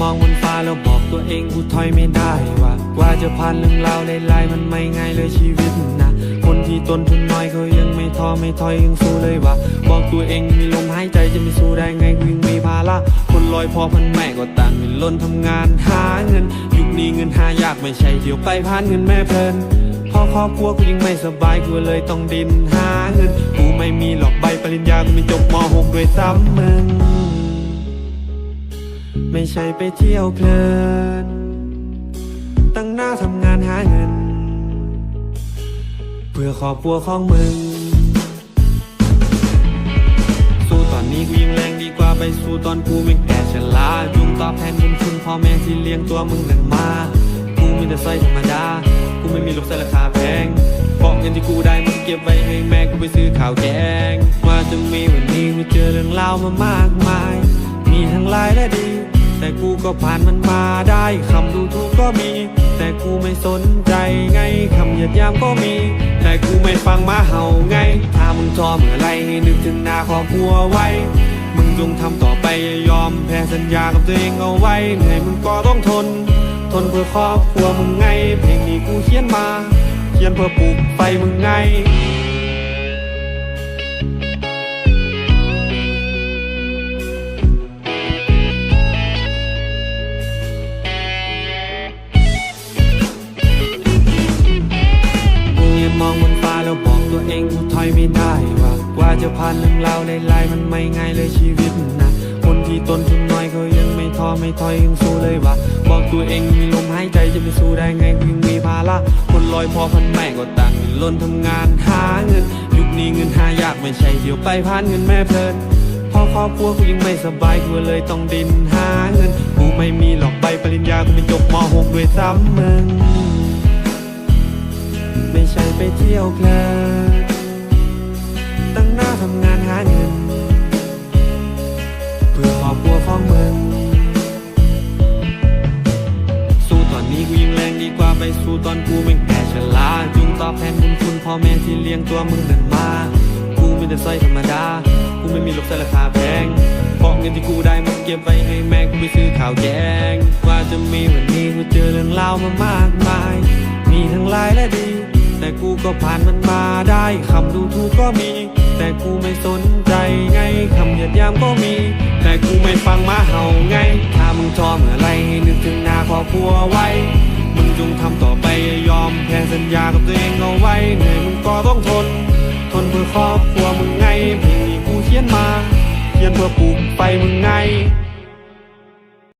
มองบนฟ้าแล้วบอกตัวเองกูถอยไม่ได้ว่ากว่าจะผ่านเรื่องราวหลายมันไม่ง่ายเลยชีวิตนะ คนที่ต้นทุนน้อยเขายังไม่ท้อไม่ถอยยังสู้เลยว่ะบอกตัวเองมีลมหายใจจะไม่สู้ได้ไงกูยังมีภาระคนลอยพอพันแม่ก็ต่างมีล้นทำงานหาเงิน ยุคนี้เงินหายากไม่ใช่เที่ยวไปผ่านเงินแม่เพลินพอครอบครัวกูยังไม่สบายกูเลยต้องดินหาเงินกูไม่มีหรอกใบปริญญากูไม่จบม .6 ด้วยซ้ำมึง ไม่ใช่ไปเที่ยวเพลิน ตั้งหน้าทำงานหาเงิน เพื่อครอบครัวของมึง สู้ตอนนี้กูยังแรงดีกว่าไปสู้ตอนกูไม่แก่ชราจุงตอบแทนบุญคุณพ่อแม่ที่เลี้ยงตัวมึงหนั่นมา กูมีแต่สร้อยธรรมดา กูไม่มีลูกใส่ราคาแพงบอกเงินที่กูได้มึงเก็บไว้ให้แม่กูไปซื้อข้าวแกงว่าจะมีวันนี้กูเจอเรื่องราวมามากมาย มีทั้งร้ายและดี แต่กูก็ผ่านมันมาได้คำดูถูกก็มี แต่กูไม่สนใจไงคำหยียดยามก็มี แต่กูไม่ฟังมาเห่าไง ถ้ามึงชอบเมื่อไรให้นึกถึงหน้าครอบครัวไว้ มึงจงทำต่อไปอย่ายอมแพ้สัญญากับตัวเองเอาไว้เหนื่อยมึงก็ต้องทน ทนเพื่อครอบครัวมึงไง เพลงนี้กูเขียนมา เขียนเพื่อปลูกไฟมึงไง เองกูถอยไม่ได้ว่ากว่าจะผ่านเรื่องราวหลายๆมันไม่ง่ายเลยชีวิตนะคนที่ตนทุนน้อยเขายังไม่ท้อไม่ถอยยังสู้เลยว่ะบอกตัวเองมีลมหายใจจะไปสู้ได้ไงกูยังมีภาระคนลอยพอพันแม่ก็ต่างมีล้นทำงานหาเงิน ยุคนี้เงินหายากไม่ใช่เที่ยวไปผ่านเงินแม่เพลินพอครอบครัวกูยังไม่สบายกูเลยต้องดินหาเงินกูไม่มีหรอกใบปริญญากูไม่จบม .6 ด้วยซ้ำมึงไม่ใช่ไปเที่ยวเพลินตั้งำงานหาเงิน เพื่อครอบครัวของมึง สู้ตอนนี้กูยังแรงดีกว่าไปสู้ตอนกูไม่แก่ชราจุงตอบแทนบุญคุณพ่อแม่ที่เลี้ยงตัวมึงนั่นมา กูมีแต่สร้อยธรรมดา กูไม่มีลูกใส่ราคาแพงเพราะเงินที่กูได้มึงเก็บไว้ให้แม่กูไปซื้อข้าวแกงกว่าจะมีวันนี้กูเจอเรื่องราวมามากมาย มีทั้งร้ายและดีแต่กูก็ผ่านมันมาได้ คำดูถูกก็มี แต่กูไม่สนใจไงคำเหยียดยามก็มี แต่กูไม่ฟังมาเห่าไง ถ้ามึงชอบเมื่อไรให้นึกถึงหน้าครอบครัวไว้ มึงจงทำต่อไปอย่ายอมแพ้สัญญากับตัวเองเอาไว้เหนื่อยมึงก็ต้องทน ทนเพื่อครอบครัว